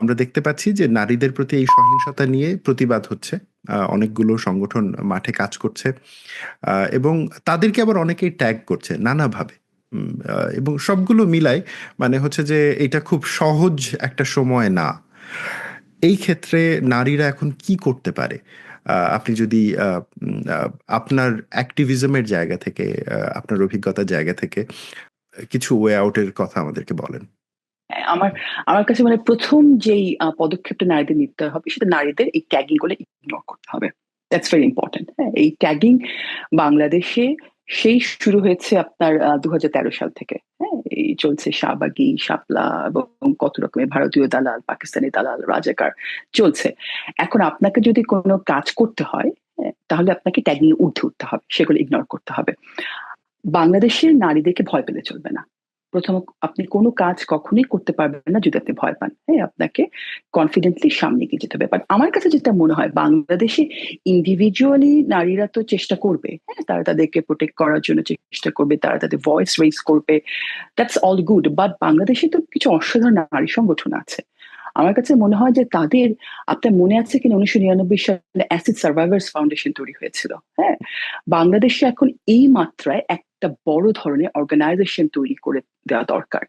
আমরা দেখতে পাচ্ছি যে নারীদের প্রতি এই সহিংসতা নিয়ে প্রতিবাদ হচ্ছে। অনেকগুলো সংগঠন মাঠে কাজ করছে এবং তাদেরকে আবার অনেকেই ট্যাগ করছে নানাভাবে। এবং সবগুলো মিলাই মানে হচ্ছে যে এটা খুব সহজ একটা সময় না। এই ক্ষেত্রে নারীরা এখন কি করতে পারে? আপনি যদি আপনার অ্যাক্টিভিজমের জায়গা থেকে আপনার অভিজ্ঞতার জায়গা থেকে, কিছু ওয়ে আউটের কথা আমাদেরকে বলেন। আমার আমার কাছে মানে প্রথম যেই পদক্ষেপটা নারীদের নিতে হবে সেটা নারীদের এই ট্যাগিংগুলো ইগনোর করতে হবে। দ্যাটস ভেরি ইম্পর্টেন্ট হ্যাঁ? এই ট্যাগিং বাংলাদেশে সেই শুরু হয়েছে আপনার দুহাজার তেরো সাল থেকে হ্যাঁ? এই চলছে শাহবাগি শাপলা এবং কত রকমের ভারতীয় দালাল পাকিস্তানি দালাল রাজাকার চলছে। এখন আপনাকে যদি কোনো কাজ করতে হয় হ্যাঁ, তাহলে আপনাকে ট্যাগিং উঠে উঠতে হবে সেগুলো ইগনোর করতে হবে। বাংলাদেশের নারীদেরকে ভয় পেলে চলবে না। প্রথম আপনি কোনো কাজ কখনোই করতে পারবেন না যদি আপনি ভয় পান। হ্যাঁ আপনাকে কনফিডেন্টলি সামনে গিয়ে যেতে হবে। বাট আমার কাছে যেটা মনে হয়, বাংলাদেশে ইন্ডিভিজুয়ালি নারীরা তো চেষ্টা করবে। হ্যাঁ তারা তাদেরকে প্রোটেক্ট করার জন্য চেষ্টা করবে, তারা তাদের ভয়েস রেজ করবে। দ্যাটস অল গুড বাট বাংলাদেশে তো কিছু অসাধারণ নারী সংগঠন আছে। আমার কাছে মনে হয় যে তাদের, আপনার মনে আছে কিনা উনিশশো নিরানব্বই সালে অ্যাসিড সার্ভাইভার্স ফাউন্ডেশন তৈরি হয়েছিল হ্যাঁ? বাংলাদেশে এখন এই মাত্রায় একটা বড় ধরনের অর্গানাইজেশন তৈরি করে দেওয়া দরকার।